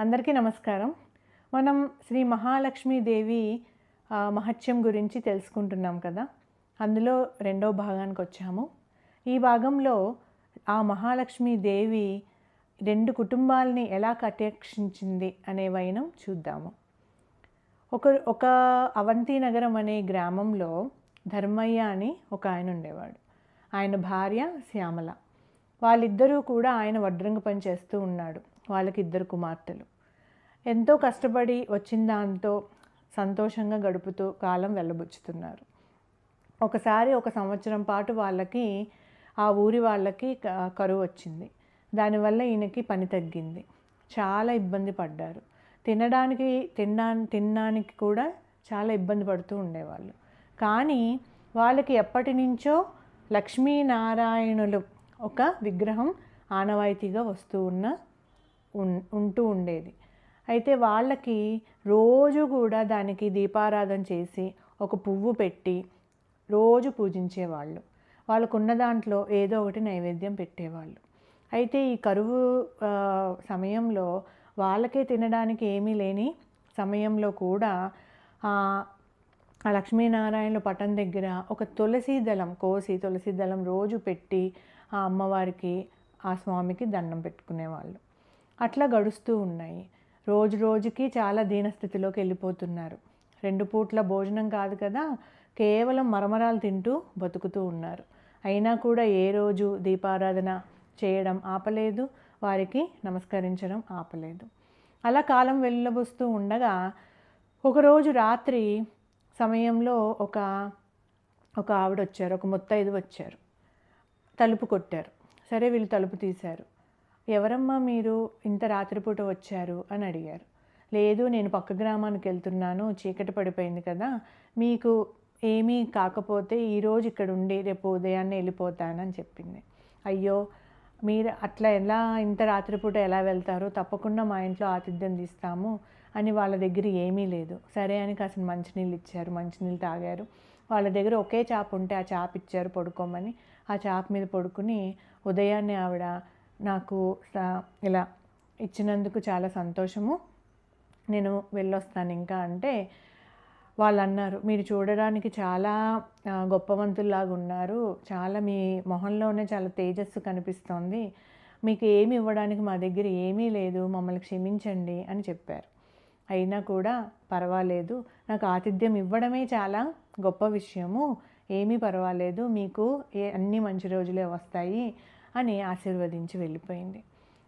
అందరికీ నమస్కారం. మనం శ్రీ మహాలక్ష్మీదేవి మహత్యం గురించి తెలుసుకుంటున్నాం కదా. అందులో రెండో భాగానికి వచ్చాము. ఈ భాగంలో ఆ మహాలక్ష్మీదేవి రెండు కుటుంబాలని ఎలా కటేక్షించింది అనే వైనం చూద్దాము. ఒక ఒక అవంతి నగరం అనే గ్రామంలో ధర్మయ్య అని ఒక ఆయన ఉండేవాడు. ఆయన భార్య శ్యామల. వాళ్ళిద్దరూ కూడా ఆయన వడ్రంగు పని చేస్తూ ఉన్నాడు. వాళ్ళకి ఇద్దరు కుమార్తెలు. ఎంతో కష్టపడి వచ్చిన దాంతో సంతోషంగా గడుపుతూ కాలం వెళ్ళబుచ్చుతున్నారు. ఒకసారి ఒక సంవత్సరం పాటు వాళ్ళకి ఆ ఊరి వాళ్ళకి క- కరువు వచ్చింది. దానివల్ల ఈయనకి పని తగ్గింది. చాలా ఇబ్బంది పడ్డారు. తినడానికి తిన్నా తినడానికి కూడా చాలా ఇబ్బంది పడుతూ ఉండేవాళ్ళు. కానీ వాళ్ళకి ఎప్పటి నుంచో లక్ష్మీనారాయణులు ఒక విగ్రహం ఆనవాయితీగా వస్తూ ఉన్న ఉంటూ ఉండేది. అయితే వాళ్ళకి రోజు కూడా దానికి దీపారాధన చేసి ఒక పువ్వు పెట్టి రోజు పూజించేవాళ్ళు. వాళ్ళకున్న దాంట్లో ఏదో ఒకటి నైవేద్యం పెట్టేవాళ్ళు. అయితే ఈ కరువు సమయంలో వాళ్ళకే తినడానికి ఏమీ లేని సమయంలో కూడా ఆ, లక్ష్మీనారాయణ పటం దగ్గర ఒక తులసి దళం కోసి తులసి దళం రోజు పెట్టి ఆ అమ్మవారికి ఆ స్వామికి దండం పెట్టుకునేవాళ్ళు. అట్లా గడుస్తూ ఉన్నాయి. రోజు రోజుకి చాలా దీనస్థితిలోకి వెళ్ళిపోతున్నారు. రెండు పూట్ల భోజనం కాదు కదా కేవలం మరమరాలు తింటూ బతుకుతూ ఉన్నారు. అయినా కూడా ఏ రోజు దీపారాధన చేయడం ఆపలేదు వారికి నమస్కరించడం ఆపలేదు. అలా కాలం వెళ్ళబోస్తూ ఉండగా ఒకరోజు రాత్రి సమయంలో ఒక ఒక ఆవిడ వచ్చారు ఒక ముత్తైదు వచ్చారు తలుపు కొట్టారు. సరే వీళ్ళు తలుపు తీశారు. ఎవరమ్మా మీరు ఇంత రాత్రిపూట వచ్చారు అని అడిగారు. లేదు నేను పక్క గ్రామానికి వెళ్తున్నాను చీకటి పడిపోయింది కదా మీకు ఏమీ కాకపోతే ఈరోజు ఇక్కడ ఉండి రేపు ఉదయాన్నే వెళ్ళిపోతానని చెప్పింది. అయ్యో మీరు అట్లా ఎలా ఇంత రాత్రిపూట ఎలా వెళ్తారో తప్పకుండా మా ఇంట్లో ఆతిథ్యం తీస్తాము అని వాళ్ళ దగ్గర ఏమీ లేదు. సరే అని కాసిన మంచినీళ్ళు ఇచ్చారు మంచినీళ్ళు తాగారు. వాళ్ళ దగ్గర ఒకే చాప ఉంటే ఆ చాప్ ఇచ్చారు పడుకోమని. ఆ చాప మీద పడుకుని ఉదయాన్నే ఆవిడ నాకు స- ఇలా ఇచ్చినందుకు చాలా సంతోషము. నేను వెళ్ళొస్తాను ఇంకా అంటే వాళ్ళు అన్నారు మీరు చూడడానికి చాలా గొప్పవంతుల్లాగా ఉన్నారు. చాలా మీ మొహంలోనే చాలా తేజస్సు కనిపిస్తోంది. మీకు ఏమి ఇవ్వడానికి మా దగ్గర ఏమీ లేదు. మమ్మల్ని క్షమించండి అని చెప్పారు. అయినా కూడా పర్వాలేదు. నాకు ఆతిథ్యం ఇవ్వడమే చాలా గొప్ప విషయము. ఏమీ పర్వాలేదు. మీకు ఏ అన్ని మంచి రోజులే వస్తాయి. అని ఆశీర్వదించి వెళ్ళిపోయింది.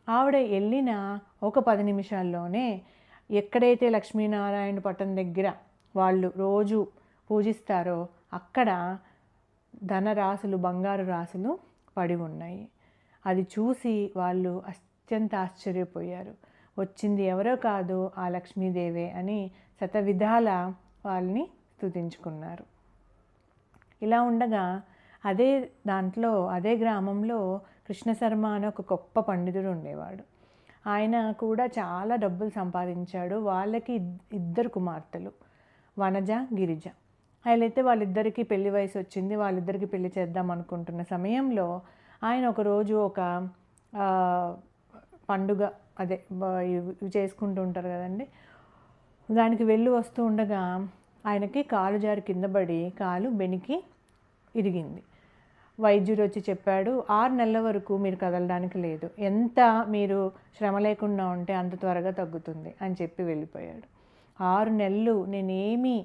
ఆవిడ వెళ్ళిన ఒక పది నిమిషాల్లోనే ఎక్కడైతే లక్ష్మీనారాయణ పట్టణం దగ్గర వాళ్ళు రోజు పూజిస్తారో అక్కడ ధనరాశులు బంగారు రాశులు పడి ఉన్నాయి. అది చూసి వాళ్ళు అత్యంత ఆశ్చర్యపోయారు. వచ్చింది ఎవరో కాదు ఆ లక్ష్మీదేవే అని శతవిధాల వాళ్ళని స్తుతించుకున్నారు. ఇలా ఉండగా అదే దాంట్లో అదే గ్రామంలో కృష్ణశర్మ అనే ఒక గొప్ప పండితుడు ఉండేవాడు. ఆయన కూడా చాలా డబ్బులు సంపాదించాడు. వాళ్ళకి ఇద్దరు కుమార్తెలు వనజ గిరిజ. అయితే వాళ్ళిద్దరికీ పెళ్ళి వయసు వచ్చింది. వాళ్ళిద్దరికి పెళ్ళి చేద్దాం అనుకుంటున్న సమయంలో ఆయన ఒకరోజు ఒక పండుగ అదే ఇవి ఇవి చేసుకుంటూ ఉంటారు కదండి. దానికి వెళ్ళి వస్తూ ఉండగా ఆయనకి కాలు జారి కింద పడి కాలు బెనికి ఇరిగింది. వైద్యుడు వచ్చి చెప్పాడు ఆరు నెలల వరకు మీరు కదలడానికి లేదు. ఎంత మీరు శ్రమ లేకుండా ఉంటే అంత త్వరగా తగ్గుతుంది అని చెప్పి వెళ్ళిపోయాడు. ఆరు నెలలు నేనేమీ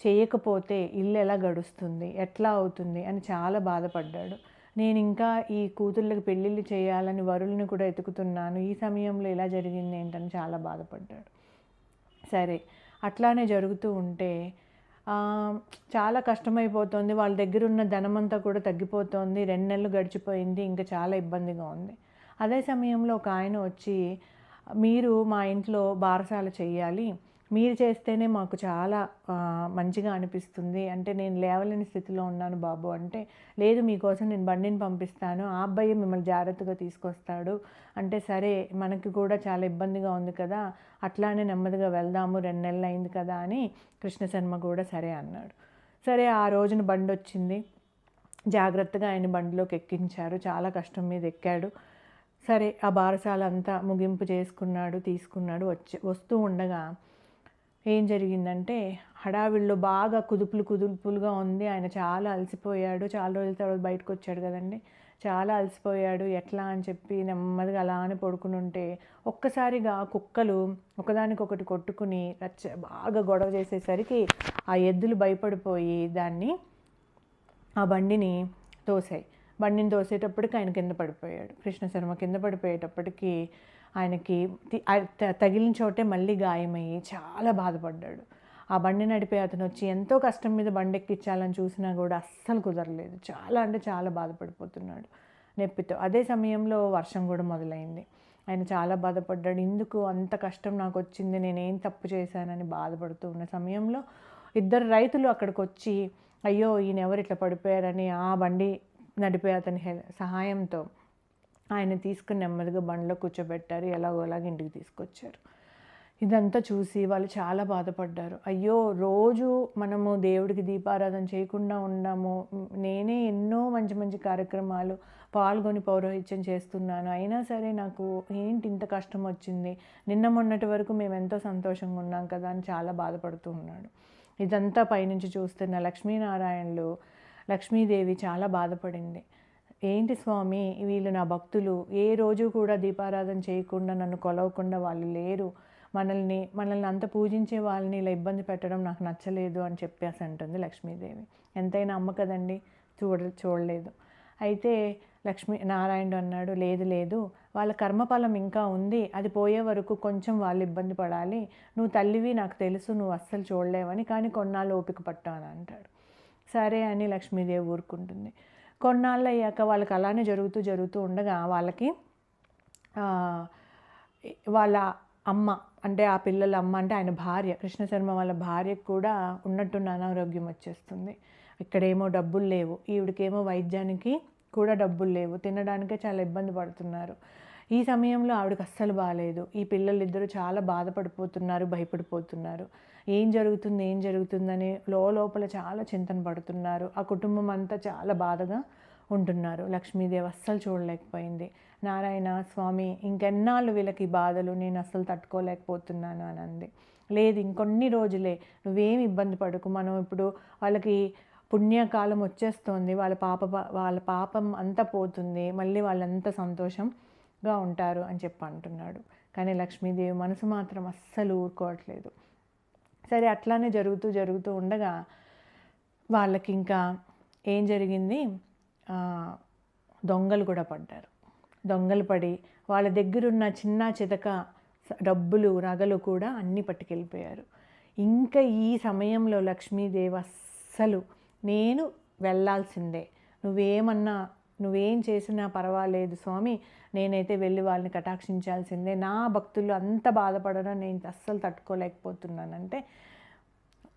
చేయకపోతే ఇల్లు ఎలా గడుస్తుంది ఎట్లా అవుతుంది అని చాలా బాధపడ్డాడు. నేను ఇంకా ఈ కూతుళ్ళకి పెళ్ళిళ్ళు చేయాలని వరులను కూడా ఎతుకుతున్నాను. ఈ సమయంలో ఇలా జరిగింది ఏంటని చాలా బాధపడ్డాడు. సరే అట్లానే జరుగుతూ ఉంటే చాలా కష్టమైపోతుంది. వాళ్ళ దగ్గర ఉన్న ధనమంతా కూడా తగ్గిపోతుంది. రెండు నెలలు గడిచిపోయింది. ఇంకా చాలా ఇబ్బందిగా ఉంది. అదే సమయంలో ఒక ఆయన వచ్చి మీరు మా ఇంట్లో బారసాల చేయాలి మీరు చేస్తేనే మాకు చాలా మంచిగా అనిపిస్తుంది. అంటే నేను లేవలేని స్థితిలో ఉన్నాను బాబు. అంటే లేదు మీకోసం నేను బండిని పంపిస్తాను. ఆ అబ్బాయి మిమ్మల్ని జాగ్రత్తగా తీసుకొస్తాడు. అంటే సరే మనకి కూడా చాలా ఇబ్బందిగా ఉంది కదా. అట్లానే నెమ్మదిగా వెళ్దాము. రెండు నెలలు అయింది కదా అని కృష్ణ శర్మ కూడా సరే అన్నాడు. సరే ఆ రోజున బండి వచ్చింది. జాగ్రత్తగా ఆయన బండిలోకి ఎక్కించారు. చాలా కష్టం మీద ఎక్కాడు. సరే ఆ బారసాల అంతా ముగింపు చేసుకున్నాడు తీసుకున్నాడు. వచ్చి వస్తూ ఉండగా ఏం జరిగిందంటే హడావిడిలో బాగా కుదుపులు కుదుపులుగా ఉంది. ఆయన చాలా అలసిపోయాడు. చాలా రోజుల తర్వాత బయటకు వచ్చాడు కదండి. చాలా అలసిపోయాడు. ఎట్లా అని చెప్పి నెమ్మదిగా అలానే పడుకుని ఉంటే ఒక్కసారిగా కుక్కలు ఒకదానికొకటి కొట్టుకుని రచ్చ బాగా గొడవ చేసేసరికి ఆ ఎద్దులు భయపడిపోయి దాన్ని ఆ బండిని తోసాయి. బండిని తోసేటప్పటికి ఆయన కింద పడిపోయాడు. కృష్ణశర్మ కింద పడిపోయేటప్పటికి ఆయనకి తి- త- తగిలిన చోటే మళ్ళీ గాయమయ్యి చాలా బాధపడ్డాడు. ఆ బండి నడిపే అతను వచ్చి ఎంతో కష్టం మీద బండి ఎక్కించాలని చూసినా కూడా అస్సలు కుదరలేదు. చాలా అంటే చాలా బాధపడిపోతున్నాడు నొప్పితో. అదే సమయంలో వర్షం కూడా మొదలైంది. ఆయన చాలా బాధపడ్డాడు. ఎందుకు అంత కష్టం నాకు వచ్చింది నేనేం తప్పు చేశానని బాధపడుతూ ఉన్న సమయంలో ఇద్దరు రైతులు అక్కడికి వచ్చి అయ్యో ఈయన ఎవరు ఇట్లా పడిపోయారని ఆ బండి నడిపే అతని హెల్ సహాయంతో ఆయన తీసుకుని నెమ్మదిగా బండిలో కూర్చోబెట్టారు. ఎలాగోలాగ ఇంటికి తీసుకొచ్చారు. ఇదంతా చూసి వాళ్ళు చాలా బాధపడ్డారు. అయ్యో రోజు మనము దేవుడికి దీపారాధన చేయకుండా ఉన్నాము. నేనే ఎన్నో మంచి మంచి కార్యక్రమాలు పాల్గొని పౌరోహిత్యం చేస్తున్నాను. అయినా సరే నాకు ఏంటి ఇంత కష్టం వచ్చింది? నిన్న మొన్నటి వరకు మేము ఎంతో సంతోషంగా ఉన్నాం కదా అని చాలా బాధపడుతూ ఉన్నాడు. ఇదంతా పైనుంచి చూస్తున్న లక్ష్మీనారాయణలు లక్ష్మీదేవి చాలా బాధపడింది. ఏంటి స్వామి? వీళ్ళు నా భక్తులు. ఏ రోజు కూడా దీపారాధన చేయకుండా నన్ను కొలవకుండా వాళ్ళు లేరు. మనల్ని మనల్ని అంత పూజించే వాళ్ళని ఇలా ఇబ్బంది పెట్టడం నాకు నచ్చలేదు అని చెప్పేసి అంటుంది లక్ష్మీదేవి. ఎంతైనా అమ్మ కదండి చూడ చూడలేదు. అయితే లక్ష్మీ నారాయణుడు అన్నాడు లేదు లేదు. వాళ్ళ కర్మఫలం ఇంకా ఉంది. అది పోయే వరకు కొంచెం వాళ్ళు ఇబ్బంది పడాలి. నువ్వు తల్లివి నాకు తెలుసు నువ్వు అస్సలు చూడలేవని కానీ కొన్నాళ్ళు ఓపిక పట్టు అని అంటాడు. సరే అని లక్ష్మీదేవి ఊరుకుంటుంది. కొన్నాళ్ళు అయ్యాక వాళ్ళకి అలానే జరుగుతూ జరుగుతూ ఉండగా వాళ్ళకి వాళ్ళ అమ్మ అంటే ఆ పిల్లల అమ్మ అంటే ఆయన భార్య కృష్ణశర్మ వాళ్ళ భార్యకు కూడా ఉన్నట్టున్న అనారోగ్యం వచ్చేస్తుంది. ఇక్కడేమో డబ్బులు లేవు. ఈవిడికేమో వైద్యానికి కూడా డబ్బులు లేవు. తినడానికే చాలా ఇబ్బంది పడుతున్నారు. ఈ సమయంలో ఆవిడకి అస్సలు బాగాలేదు ఈ పిల్లలు ఇద్దరు చాలా బాధపడిపోతున్నారు భయపడిపోతున్నారు. ఏం జరుగుతుంది ఏం జరుగుతుందని లోపల చాలా చింతన పడుతున్నారు. ఆ కుటుంబం అంతా చాలా బాధగా ఉంటున్నారు. లక్ష్మీదేవి అస్సలు చూడలేకపోయింది. నారాయణ స్వామి ఇంకెన్నాళ్ళు వీళ్ళకి బాధలు నేను అస్సలు తట్టుకోలేకపోతున్నాను అని అంది. లేదు ఇంకొన్ని రోజులే నువ్వేం ఇబ్బంది పడకు. మనం ఇప్పుడు వాళ్ళకి పుణ్యకాలం వచ్చేస్తోంది వాళ్ళ పాప వాళ్ళ పాపం అంతా పోతుంది మళ్ళీ వాళ్ళంతా గా ఉంటారు అని చెప్పి అంటున్నాడు. కానీ లక్ష్మీదేవి మనసు మాత్రం అస్సలు ఊరుకోవట్లేదు. సరే అట్లానే జరుగుతూ జరుగుతూ ఉండగా వాళ్ళకి ఇంకా ఏం జరిగింది? దొంగలు కూడా పడ్డారు. దొంగలు పడి వాళ్ళ దగ్గరున్న చిన్న చితక డబ్బులు నగలు కూడా అన్నీ పట్టుకెళ్ళిపోయారు. ఇంకా ఈ సమయంలో లక్ష్మీదేవి అస్సలు నేను వెళ్ళాల్సిందే. నువ్వేమన్నా నువ్వేం చేసినా పర్వాలేదు స్వామి నేనైతే వెళ్ళి వాళ్ళని కటాక్షించాల్సిందే. నా భక్తులు అంత బాధపడడం నేను అస్సలు తట్టుకోలేకపోతున్నానంటే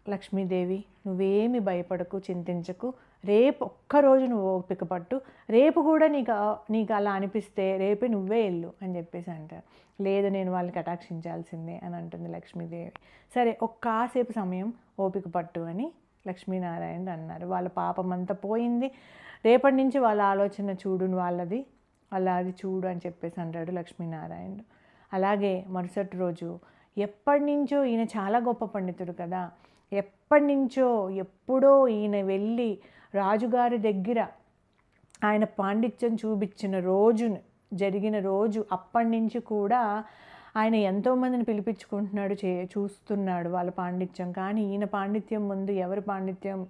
లక్ష్మీదేవి నువ్వేమి భయపడకు చింతించకు. రేపు ఒక్కరోజు నువ్వు ఓపిక పట్టు. రేపు కూడా నీకు నీకు అలా అనిపిస్తే రేపే నువ్వే వెళ్ళు అని చెప్పేసి అంటారు. లేదు నేను వాళ్ళని కటాక్షించాల్సిందే అని అంటుంది లక్ష్మీదేవి. సరే ఒక్క కాసేపు సమయం ఓపిక పట్టు అని లక్ష్మీనారాయణ అన్నారు. వాళ్ళ పాపం అంతా పోయింది. రేపటి నుంచి వాళ్ళ ఆలోచన చూడు వాళ్ళది. అలాది చూడు అని చెప్పేసి అంటాడు లక్ష్మీనారాయణుడు. అలాగే మరుసటి రోజు ఎప్పటి నుంచో ఈయన చాలా గొప్ప పండితుడు కదా. ఎప్పటి నుంచో ఎప్పుడో ఈయన వెళ్ళి రాజుగారి దగ్గర ఆయన పాండిత్యం చూపించిన రోజును జరిగిన రోజు అప్పటి నుంచి కూడా ఆయన ఎంతోమందిని పిలిపించుకుంటున్నాడు చే చూస్తున్నాడు వాళ్ళ పాండిత్యం. కానీ ఈయన పాండిత్యం ముందు ఎవరి పాండిత్యం?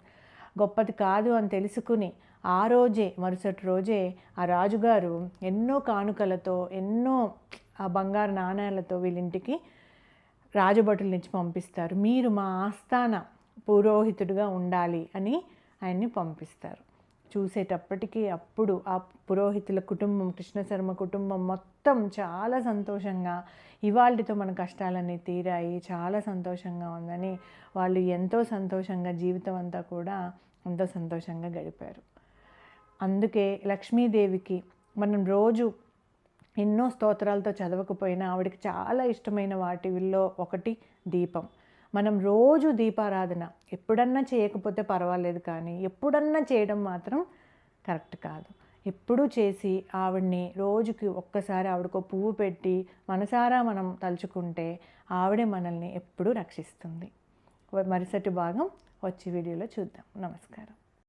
గొప్పది కాదు అని తెలుసుకుని ఆ రోజే మరుసటి రోజే ఆ రాజుగారు ఎన్నో కానుకలతో ఎన్నో ఆ బంగారు నాణేలతో వీళ్ళింటికి రాజభటుల నుంచి పంపిస్తారు. మీరు మా ఆస్థాన పురోహితుడిగా ఉండాలి అని ఆయన్ని పంపిస్తారు. చూసేటప్పటికీ అప్పుడు ఆ పురోహితుల కుటుంబం కృష్ణశర్మ కుటుంబం మొత్తం చాలా సంతోషంగా ఇవాళతో మన కష్టాలన్నీ తీరాయి. చాలా సంతోషంగా ఉందని వాళ్ళు ఎంతో సంతోషంగా జీవితం అంతా కూడా ఎంతో సంతోషంగా గడిపారు. అందుకే లక్ష్మీదేవికి మనం రోజు ఎన్నో స్తోత్రాలతో చదవకపోయినా ఆవిడకి చాలా ఇష్టమైన వాటిల్లో ఒకటి దీపం. మనం రోజు దీపారాధన ఎప్పుడన్నా చేయకపోతే పర్వాలేదు కానీ ఎప్పుడన్నా చేయడం మాత్రం కరెక్ట్ కాదు. ఎప్పుడూ చేసి ఆవిడ్ని రోజుకి ఒక్కసారి ఆవిడకు పువ్వు పెట్టి మనసారా మనం తలుచుకుంటే ఆవిడే మనల్ని ఎప్పుడూ రక్షిస్తుంది. మరుసటి భాగం వచ్చే వీడియోలో చూద్దాం. నమస్కారం.